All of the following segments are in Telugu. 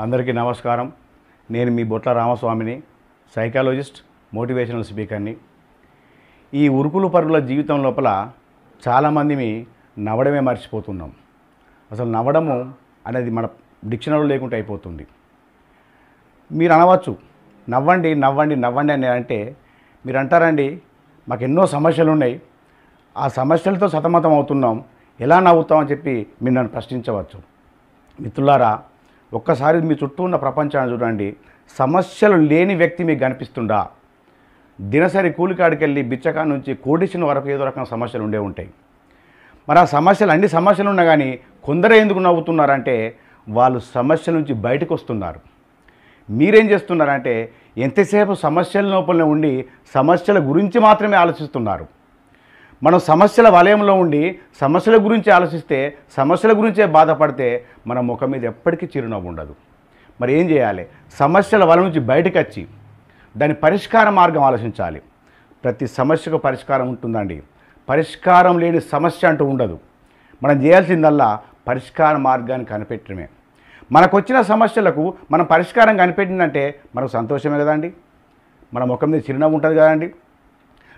అందరికీ నమస్కారం. నేను మీ బొట్ల రామస్వామిని సైకాలజిస్ట్ మోటివేషనల్ స్పీకర్ని. ఈ ఉరుకులు పరుగుల జీవితం లోపల చాలామంది నవ్వడమే మర్చిపోతున్నాం. అసలు నవ్వడము అనేది మన డిక్షనరీలో లేకుండా అయిపోతుంది. మీరు అనవచ్చు నవ్వండి నవ్వండి నవ్వండి అని అంటే మీరు అంటారండి మాకు ఎన్నో సమస్యలు ఉన్నాయి. ఆ సమస్యలతో సతమతం అవుతున్నాం. ఎలా నవ్వుతామని చెప్పి మీరు నన్ను ప్రశ్నించవచ్చు. మిత్రులారా ఒక్కసారి మీ చుట్టూ ఉన్న ప్రపంచాన్ని చూడండి. సమస్యలు లేని వ్యక్తి మీకు కనిపిస్తుందా దినసరి కూలికాడికి వెళ్ళి బిచ్చకా నుంచి కోడిసిన వరకు ఏదో రకం సమస్యలు ఉండే ఉంటాయి. మరి ఆ సమస్యలు అన్ని సమస్యలు ఉన్నా కానీ కొందరే ఎందుకు నవ్వుతున్నారంటే వాళ్ళు సమస్యల నుంచి బయటకు వస్తున్నారు. మీరేం చేస్తున్నారంటే ఎంతసేపు సమస్యల లోపలనే ఉండి సమస్యల గురించి మాత్రమే ఆలోచిస్తున్నారు. మనం సమస్యల వలయంలో ఉండి సమస్యల గురించి ఆలోచిస్తే సమస్యల గురించే బాధపడితే మన ముఖం మీద ఎప్పటికీ చిరునవ్వు ఉండదు. మరి ఏం చేయాలి? సమస్యల వల నుంచి బయటకు వచ్చి దాని పరిష్కార మార్గం ఆలోచించాలి. ప్రతి సమస్యకు పరిష్కారం ఉంటుందండి. పరిష్కారం లేని సమస్య అంటూ ఉండదు. మనం చేయాల్సిందల్లా పరిష్కార మార్గాన్ని కనిపెట్టడమే. మనకు వచ్చిన సమస్యలకు మనం పరిష్కారం కనిపెట్టిందంటే మనకు సంతోషమే కదండి. మన ముఖం మీద చిరునవ్వు ఉంటుంది కదండి.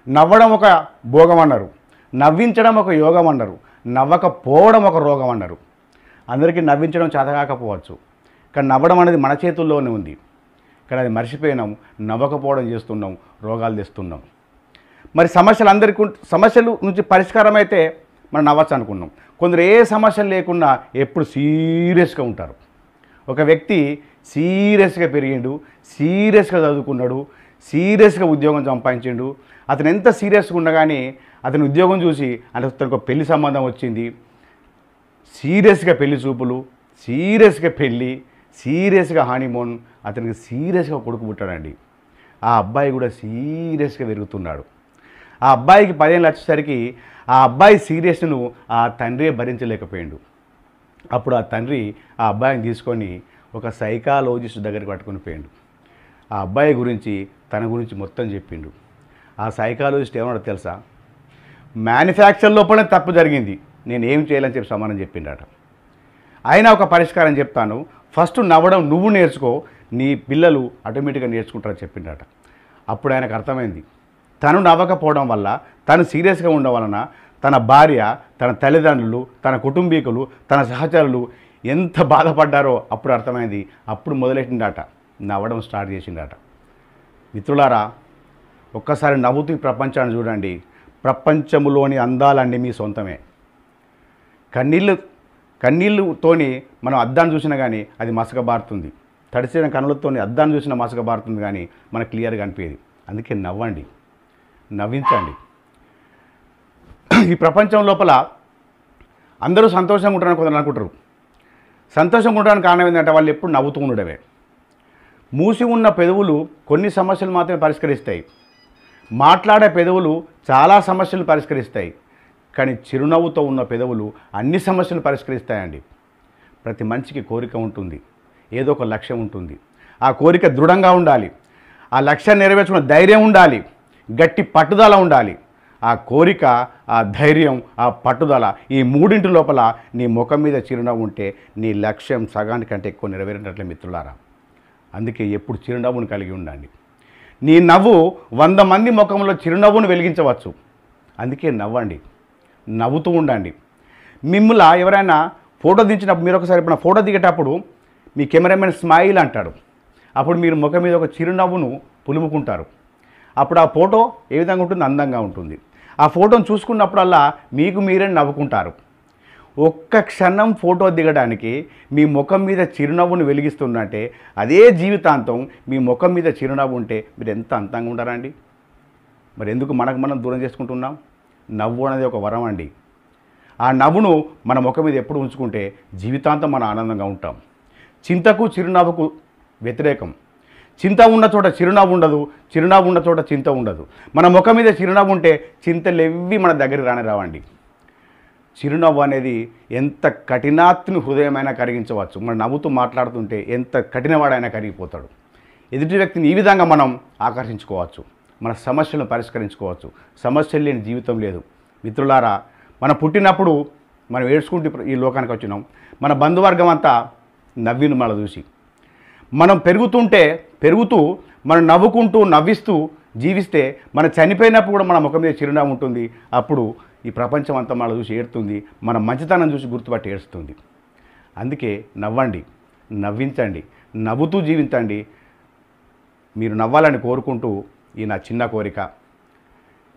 నవ్వడం ఒక భోగం అన్నారు. నవ్వించడం ఒక యోగం అన్నారు. నవ్వకపోవడం ఒక రోగం అన్నారు. అందరికీ నవ్వించడం చేతకాకపోవచ్చు కానీ నవ్వడం అనేది మన చేతుల్లోనే ఉంది. కానీ అది మర్చిపోయినాం. నవ్వకపోవడం చేస్తున్నాం. రోగాలు తెస్తున్నాం. మరి సమస్యలు అందరికీ సమస్యలు నుంచి పరిష్కారం అయితే మనం నవ్వచ్చు అనుకున్నాం. కొందరు ఏ సమస్యలు లేకుండా ఎప్పుడు సీరియస్గా ఉంటారు. ఒక వ్యక్తి సీరియస్గా పెరిగిండు సీరియస్గా చదువుకున్నాడు సీరియస్గా ఉద్యోగం సంపాదించిండు అతను ఎంత సీరియస్గా ఉండగానే అతని ఉద్యోగం చూసి అంటే అతనికి పెళ్ళి సంబంధం వచ్చింది. సీరియస్గా పెళ్ళి చూపులు సీరియస్గా పెళ్ళి సీరియస్గా హనీమూన్ అతనికి సీరియస్గా కొడుకు పుట్టాడండి. ఆ అబ్బాయి కూడా సీరియస్గా పెరుగుతున్నాడు. ఆ అబ్బాయికి పదేళ్ళు వచ్చేసరికి ఆ అబ్బాయి సీరియస్ను ఆ తండ్రి భరించలేకపోయాడు. అప్పుడు ఆ తండ్రి ఆ అబ్బాయిని తీసుకొని ఒక సైకాలజిస్ట్ దగ్గరికి పట్టుకొని పోయాడు. ఆ అబ్బాయి గురించి తన గురించి మొత్తం చెప్పిండు. ఆ సైకాలజిస్ట్ ఏమన్నాడో తెలుసా? మ్యానుఫ్యాక్చర్ లోపలనే తప్పు జరిగింది. నేను ఏం చేయాలని చెప్పి సమానం చెప్పిండట. అయినా ఒక పరిష్కారం చెప్తాను. ఫస్ట్ నవ్వడం నువ్వు నేర్చుకో నీ పిల్లలు ఆటోమేటిక్గా నేర్చుకుంటారని చెప్పిండట. అప్పుడు ఆయనకు అర్థమైంది. తను నవ్వకపోవడం వల్ల తను సీరియస్గా ఉండడం వలన తన భార్య తన తల్లిదండ్రులు తన కుటుంబీకులు తన సహచరులు ఎంత బాధపడ్డారో అప్పుడు అర్థమైంది. అప్పుడు మొదలెట్టిండట. నవ్వడం స్టార్ట్ చేసిండట. మిత్రులారా ఒక్కసారి నవ్వుతూ ప్రపంచాన్ని చూడండి. ప్రపంచంలోని అందాలన్నీ మీ సొంతమే. కన్నీళ్ళు కన్నీళ్ళుతోని మనం అద్దాన్ని చూసినా కానీ అది మసకబారుతుంది. తడిసిన కనులతోని అద్దాన్ని చూసిన మసకబారుతుంది కానీ మనకు క్లియర్గా అనిపించేది అందుకే నవ్వండి. నవ్వించండి. ఈ ప్రపంచం లోపల అందరూ సంతోషంగా ఉంటారని కొందరు అనుకుంటారు. సంతోషంగా ఉండడానికి కారణం ఏంటంటే వాళ్ళు ఎప్పుడు నవ్వుతూ ఉండడమే. మూసి ఉన్న పెదవులు కొన్ని సమస్యలు మాత్రమే పరిష్కరిస్తాయి. మాట్లాడే పెదవులు చాలా సమస్యలు పరిష్కరిస్తాయి. కానీ చిరునవ్వుతో ఉన్న పెదవులు అన్ని సమస్యలు పరిష్కరిస్తాయండి. ప్రతి మనిషికి కోరిక ఉంటుంది. ఏదో ఒక లక్ష్యం ఉంటుంది. ఆ కోరిక దృఢంగా ఉండాలి. ఆ లక్ష్యాన్ని నెరవేర్చుకున్న ధైర్యం ఉండాలి. గట్టి పట్టుదల ఉండాలి. ఆ కోరిక ఆ ధైర్యం ఆ పట్టుదల ఈ మూడింటి లోపల నీ ముఖం మీద చిరునవ్వు ఉంటే నీ లక్ష్యం సగానికంటే ఎక్కువ నెరవేరినట్లే మిత్రులారా. అందుకే ఎప్పుడు చిరునవ్వును కలిగి ఉండండి. నీ నవ్వు వంద మంది ముఖంలో చిరునవ్వును వెలిగించవచ్చు. అందుకే నవ్వండి. నవ్వుతూ ఉండండి. మిమ్మల్ని ఎవరైనా ఫోటో దించినప్పుడు మీరు ఒకసారి ఇప్పుడు ఫోటో దిగేటప్పుడు మీ కెమెరామెన్ స్మైల్ అంటాడు. అప్పుడు మీరు ముఖం మీద ఒక చిరునవ్వును పులుముకుంటారు. అప్పుడు ఆ ఫోటో ఏ విధంగా ఉంటుంది అందంగా ఉంటుంది. ఆ ఫోటోను చూసుకున్నప్పుడల్లా మీకు మీరే నవ్వుకుంటారు. ఒక్క క్షణం ఫోటో దిగడానికి మీ ముఖం మీద చిరునవ్వును వెలిగిస్తున్నట్టే అదే జీవితాంతం మీ ముఖం మీద చిరునవ్వు ఉంటే మీరు ఎంత అంతంగా ఉంటారండి? మరి ఎందుకు మనకు మనం దూరం చేసుకుంటున్నాం? నవ్వు అనేది ఒక వరం అండి. ఆ నవ్వును మన ముఖం మీద ఎప్పుడు ఉంచుకుంటే జీవితాంతం మనం ఆనందంగా ఉంటాం. చింతకు చిరునవ్వుకు వ్యతిరేకం. చింత ఉన్న చోట చిరునవ్వు ఉండదు చిరునవ్వు ఉన్న చోట చింత ఉండదు. మన ముఖం మీద చిరునవ్వు ఉంటే చింతలెవ్వి మన దగ్గరికి రాని రావండి. చిరునవ్వు అనేది ఎంత కఠినాత్ని హృదయమైనా కరిగించవచ్చు. మనం నవ్వుతూ మాట్లాడుతుంటే ఎంత కఠినవాడైనా కరిగిపోతాడు. ఎదుటి వ్యక్తిని ఈ విధంగా మనం ఆకర్షించుకోవచ్చు. మన సమస్యలను పరిష్కరించుకోవచ్చు. సమస్యలు లేని జీవితం లేదు. మిత్రులారా మనం పుట్టినప్పుడు మనం ఏడ్చుకుంటూ ఈ లోకానికి వచ్చినాం. మన బంధువర్గం అంతా నవ్విను మన చూసి. మనం పెరుగుతుంటే పెరుగుతూ మనం నవ్వుకుంటూ నవ్విస్తూ జీవిస్తే మనం చనిపోయినప్పుడు కూడా మన ముఖం మీద చిరునవ్వు ఉంటుంది. అప్పుడు ఈ ప్రపంచం అంతా మన చూసి ఏడుతుంది. మన మంచితనం చూసి గుర్తుపట్టి ఏడుస్తుంది. అందుకే నవ్వండి నవ్వించండి నవ్వుతూ జీవించండి. మీరు నవ్వాలని కోరుకుంటూ ఈ నా చిన్న కోరిక.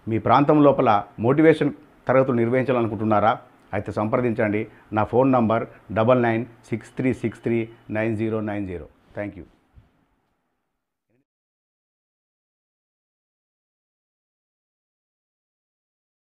మీ ప్రాంతం లోపల మోటివేషన్ తరగతులు నిర్వహించాలనుకుంటున్నారా? అయితే సంప్రదించండి. నా phone number double nine six three six three nine zero nine zero. Thank you